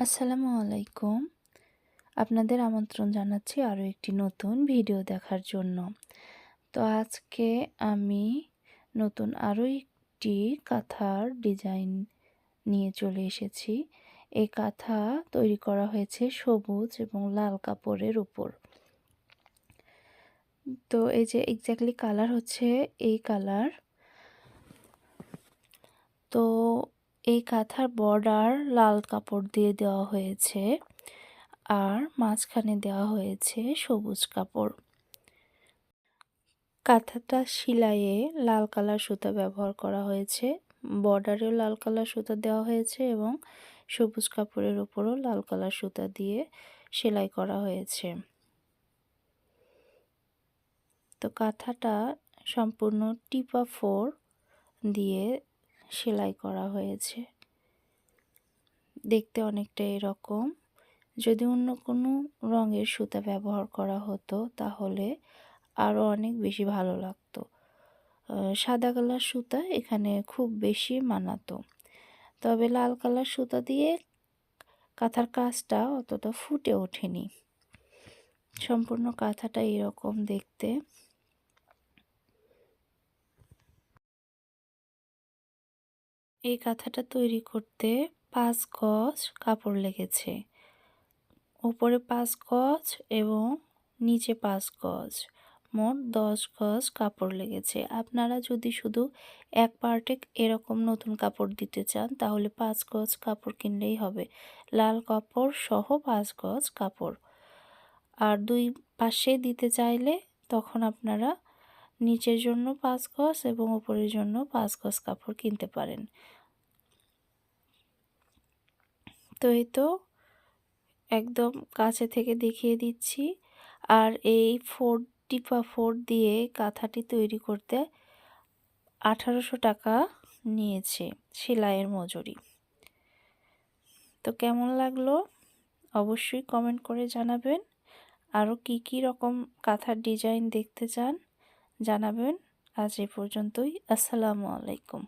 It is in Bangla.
আসসালামু আলাইকুম। আপনাদের আমন্ত্রণ জানাচ্ছি আরও একটি নতুন ভিডিও দেখার জন্য। তো আজকে আমি নতুন আরও একটি কাঁথার ডিজাইন নিয়ে চলে এসেছি। এই কাঁথা তৈরি করা হয়েছে সবুজ এবং লাল কাপড়ের উপর। তো এই যে এক্স্যাক্টলি কালার হচ্ছে এই কালার তো এই কাঁথার বর্ডার লাল কাপড় দিয়ে দেওয়া হয়েছে আর মাঝখানে দেওয়া হয়েছে সবুজ কাপড়। কাঁথাটা সিলাইয়ে লাল কালার সুতা ব্যবহার করা হয়েছে। বর্ডারেও লাল কালার সুতা দেওয়া হয়েছে এবং সবুজ কাপড়ের উপরও লাল কালার সুতা দিয়ে সেলাই করা হয়েছে। তো কাঁথাটা সম্পূর্ণ টিপা ফোর দিয়ে সেলাই করা হয়েছে। দেখতে অনেকটা এরকম। যদি অন্য কোনো রঙের সুতা ব্যবহার করা হতো, তাহলে আরও অনেক বেশি ভালো লাগতো। সাদা কালার সুতা এখানে খুব বেশি মানাতো। তবে লাল কালার সুতা দিয়ে কাঁথার কাজটা অতটা ফুটে ওঠেনি। সম্পূর্ণ কাঁথাটা এরকম দেখতে। এই কাঁথাটা তৈরি করতে পাঁচ গজ কাপড় লেগেছে। উপরে পাঁচ গজ এবং নিচে পাঁচ গজ, মোট দশ গজ কাপড় লেগেছে। আপনারা যদি শুধু এক পার্টে এরকম নতুন কাপড় দিতে চান, তাহলে পাঁচ গজ কাপড় কিনলেই হবে। লাল কাপড় সহ পাঁচ গজ কাপড়। আর দুই পাশে দিতে চাইলে তখন আপনারা নিচের জন্য পাঁচ গজ এবং উপরের জন্য পাঁচ গজ কাপড় কিনতে পারেন। তো এই তো একদম কাছে থেকে দেখিয়ে দিচ্ছি। আর এই ফোর টিপা ফোর দিয়ে কাঁথাটি তৈরি করতে আঠারোশো টাকা নিয়েছে সেলাইয়ের মজুরি। তো কেমন লাগল? অবশ্যই কমেন্ট করে জানাবেন। আরও কি কি রকম কাঁথার ডিজাইন দেখতে চান? জানাবেন। আজ এ পর্যন্তই। আসসালামু আলাইকুম।